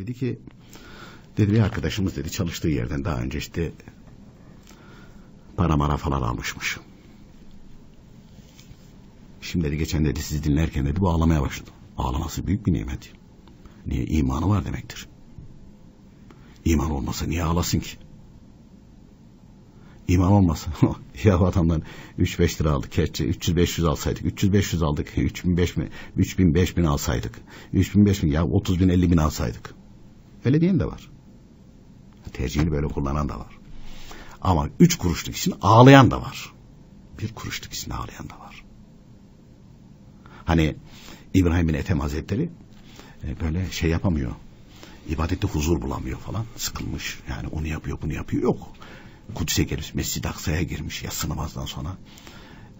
Dedi ki dedi bir arkadaşımız dedi çalıştığı yerden daha önce işte para mara falan almışmış. Şimdi dedi geçen dedi sizi dinlerken dedi bu ağlamaya başladı. Ağlaması büyük bir nimet. Niye? imanı var demektir. İman olmasa niye ağlasın ki? İman olmasa ya adamdan 3-5 lira aldık. Keşke 300-500 alsaydık. 300-500 aldık. 3000 5000 3000 5000 alsaydık. 3000 5000 ya 30 bin 50 bin alsaydık. Öyle diyen de var. Tercihini böyle kullanan da var. Ama üç kuruşluk için ağlayan da var. Bir kuruşluk için ağlayan da var. Hani İbrahim bin Ethem Hazretleri e, böyle şey yapamıyor. İbadette huzur bulamıyor falan. Sıkılmış. Yani onu yapıyor bunu yapıyor. Yok. Kudüs'e gelmiş. Mescid-i Aksa'ya girmiş yatsı namazdan sonra.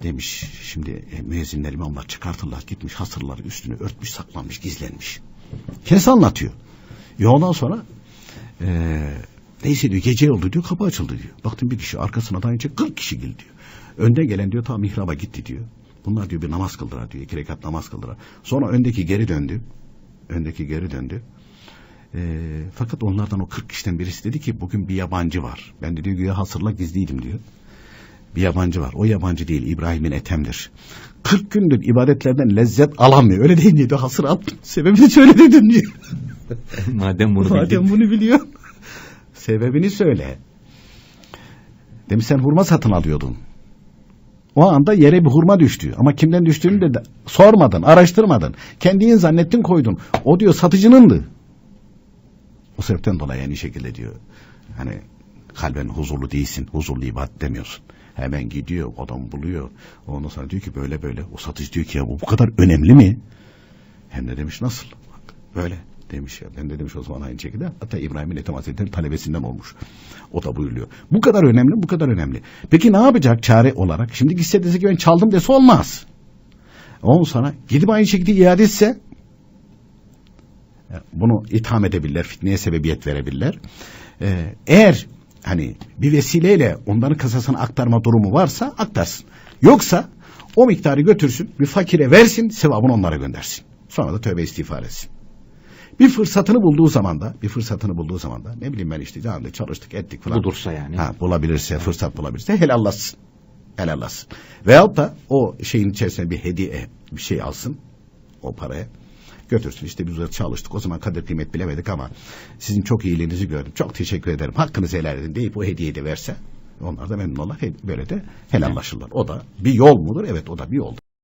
Demiş şimdi e, müezzinler imamlar çıkartırlar gitmiş hasırları üstünü örtmüş saklanmış gizlenmiş. Kendisi anlatıyor. Ondan sonra e, neyse diyor gece oldu diyor kapı açıldı diyor. Baktım bir kişi arkasına önce 40 kişi geldi diyor. Önde gelen diyor tam mihraba gitti diyor. Bunlar diyor bir namaz kıldılar diyor. iki rekat namaz kıldılar. Sonra öndeki geri döndü. Öndeki geri döndü. E, fakat onlardan o 40 kişiden birisi dedi ki bugün bir yabancı var. Ben de diyor güya hasırla gizliydim diyor. Bir yabancı var. O yabancı değil İbrahim'in Ethem'dir. 40 gündür ibadetlerden lezzet alamıyor. Öyle değil diyor. Hasır at. Sebebini söyle dedim diyor. Madem bunu Madem bildin. bunu biliyor. Sebebini söyle. Demiş sen hurma satın alıyordun. O anda yere bir hurma düştü. Ama kimden düştüğünü de de sormadın, araştırmadın. Kendin zannettin koydun. O diyor satıcınındı. O sebepten dolayı aynı şekilde diyor. Hani kalben huzurlu değilsin. Huzurlu ibadet demiyorsun. Hemen gidiyor adam buluyor. Ondan sonra diyor ki böyle böyle. O satıcı diyor ki ya bu bu kadar önemli mi? Hem de demiş nasıl? Bak, böyle demiş ya. Ben de demiş o zaman aynı şekilde. Hatta İbrahim'in Ethem Hazretleri talebesinden olmuş. O da buyuruyor. Bu kadar önemli, bu kadar önemli. Peki ne yapacak çare olarak? Şimdi gitse dese ki ben çaldım dese olmaz. Ondan sonra gidip aynı şekilde iade etse bunu itham edebilirler, fitneye sebebiyet verebilirler. Ee, eğer hani bir vesileyle onların kasasına aktarma durumu varsa aktarsın. Yoksa o miktarı götürsün, bir fakire versin, sevabını onlara göndersin. Sonra da tövbe istiğfar etsin. Bir fırsatını bulduğu zaman da, bir fırsatını bulduğu zaman da ne bileyim ben işte canlı çalıştık ettik falan. Bulursa yani. Ha, bulabilirse, fırsat bulabilirse helallasın. Helallasın. Veyahut da o şeyin içerisine bir hediye, bir şey alsın o paraya. Götürsün işte biz burada çalıştık o zaman kadir kıymet bilemedik ama sizin çok iyiliğinizi gördüm. Çok teşekkür ederim. Hakkınızı helal edin deyip o hediyeyi de verse onlar da memnun olurlar. Böyle de helallaşırlar. O da bir yol mudur? Evet o da bir yoldur.